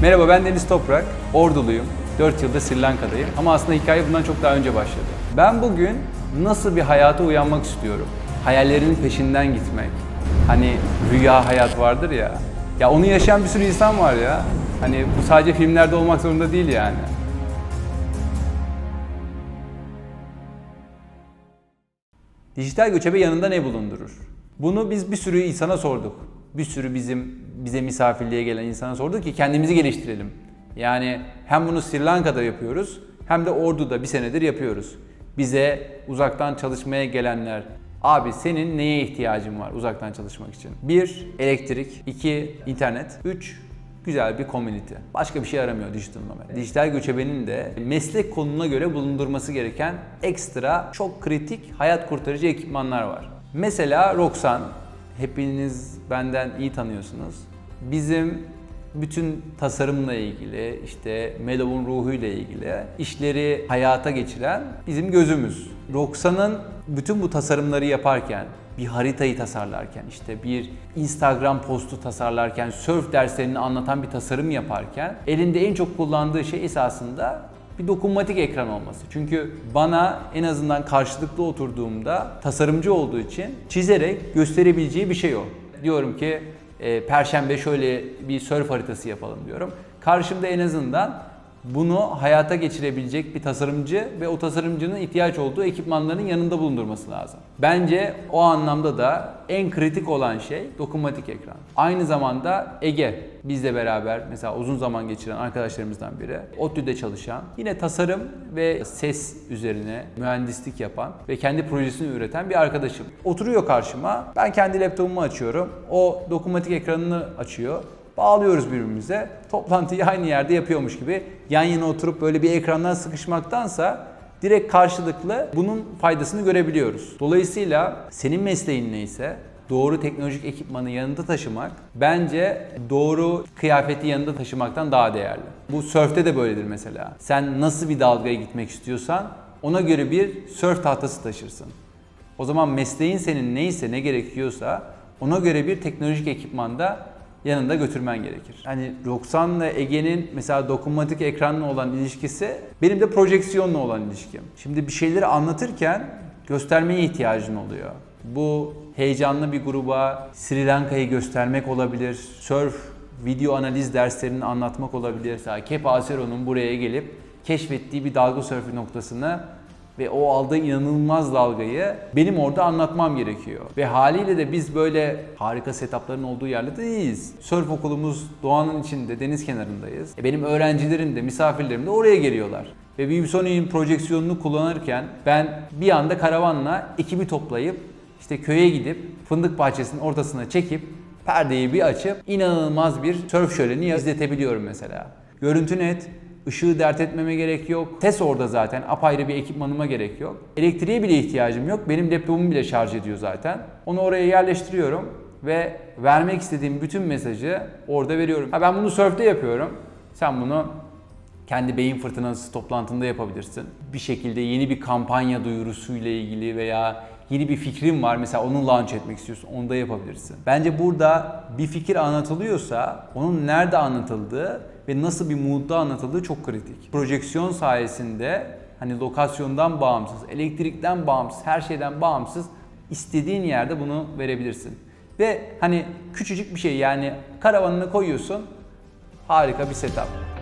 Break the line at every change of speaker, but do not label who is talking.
Merhaba ben Deniz Toprak, Orduluyum. 4 yıldır Sri Lanka'dayım ama aslında hikaye bundan çok daha önce başladı. Ben bugün nasıl bir hayata uyanmak istiyorum? Hayallerinin peşinden gitmek. Hani rüya hayat vardır ya. Ya onu yaşayan bir sürü insan var ya. Hani bu sadece filmlerde olmak zorunda değil yani. Dijital göçebe yanında ne bulundurur? Bunu biz bir sürü insana sorduk. Bir sürü bizim bize misafirliğe gelen insana sorduk ki kendimizi geliştirelim. Yani hem bunu Sri Lanka'da yapıyoruz hem de Ordu'da bir senedir yapıyoruz. Bize uzaktan çalışmaya gelenler, abi senin neye ihtiyacın var uzaktan çalışmak için? Bir, elektrik. iki internet. Üç, güzel bir community. Başka bir şey aramıyor dijital nomad. Dijital göçebenin de meslek konuna göre bulundurması gereken ekstra çok kritik hayat kurtarıcı ekipmanlar var. Mesela Roxan, hepiniz benden iyi tanıyorsunuz. Bizim bütün tasarımla ilgili, işte Mellow'un ruhuyla ilgili işleri hayata geçiren bizim gözümüz. Roxan'ın bütün bu tasarımları yaparken, bir haritayı tasarlarken, işte bir Instagram postu tasarlarken, surf derslerini anlatan bir tasarım yaparken elinde en çok kullandığı şey esasında bir dokunmatik ekran olması. Çünkü bana en azından karşılıklı oturduğumda tasarımcı olduğu için çizerek gösterebileceği bir şey o. Diyorum ki e, perşembe şöyle bir surf haritası yapalım diyorum. Karşımda en azından bunu hayata geçirebilecek bir tasarımcı ve o tasarımcının ihtiyaç olduğu ekipmanların yanında bulundurması lazım. Bence o anlamda da en kritik olan şey dokunmatik ekran. Aynı zamanda Ege bizle beraber mesela uzun zaman geçiren arkadaşlarımızdan biri. ODTÜ'de çalışan, yine tasarım ve ses üzerine mühendislik yapan ve kendi projesini üreten bir arkadaşım. Oturuyor karşıma, ben kendi laptopumu açıyorum, o dokunmatik ekranını açıyor. Bağlıyoruz birbirimize. Toplantıyı aynı yerde yapıyormuş gibi yan yana oturup böyle bir ekrandan sıkışmaktansa direkt karşılıklı bunun faydasını görebiliyoruz. Dolayısıyla senin mesleğin neyse doğru teknolojik ekipmanı yanında taşımak bence doğru kıyafeti yanında taşımaktan daha değerli. Bu sörfte de böyledir mesela. Sen nasıl bir dalgaya gitmek istiyorsan ona göre bir sörf tahtası taşırsın. O zaman mesleğin senin neyse ne gerekiyorsa ona göre bir teknolojik ekipmanda yanında götürmen gerekir. Hani Roxan'la Ege'nin mesela dokunmatik ekranla olan ilişkisi benim de projeksiyonla olan ilişkim. Şimdi bir şeyleri anlatırken göstermeye ihtiyacın oluyor. Bu heyecanlı bir gruba Sri Lanka'yı göstermek olabilir. Surf video analiz derslerini anlatmak olabilir. Mesela Kepa Acero'nun buraya gelip keşfettiği bir dalga sörfü noktasını ve o aldığı inanılmaz dalgayı benim orada anlatmam gerekiyor. Ve haliyle de biz böyle harika setupların olduğu yerde değiliz. Surf okulumuz doğanın içinde, deniz kenarındayız. E benim öğrencilerim de, misafirlerim de oraya geliyorlar. Ve ViewSony'nin projeksiyonunu kullanırken ben bir anda karavanla ekibi toplayıp işte köye gidip fındık bahçesinin ortasına çekip perdeyi bir açıp inanılmaz bir surf şöleni izletebiliyorum mesela. Görüntü net, Işığı dert etmeme gerek yok. Ses orada zaten. Apayrı bir ekipmanıma gerek yok. Elektriğe bile ihtiyacım yok. Benim laptopumu bile şarj ediyor zaten. Onu oraya yerleştiriyorum ve vermek istediğim bütün mesajı orada veriyorum. Ha ben bunu Surf'te yapıyorum. Sen bunu kendi beyin fırtınası toplantında yapabilirsin. Bir şekilde yeni bir kampanya duyurusuyla ilgili veya yeni bir fikrin var mesela onu launch etmek istiyorsun onu da yapabilirsin. Bence burada bir fikir anlatılıyorsa onun nerede anlatıldığı ve nasıl bir moodda anlatıldığı çok kritik. Projeksiyon sayesinde hani lokasyondan bağımsız, elektrikten bağımsız, her şeyden bağımsız istediğin yerde bunu verebilirsin. Ve hani küçücük bir şey yani karavanını koyuyorsun harika bir setup.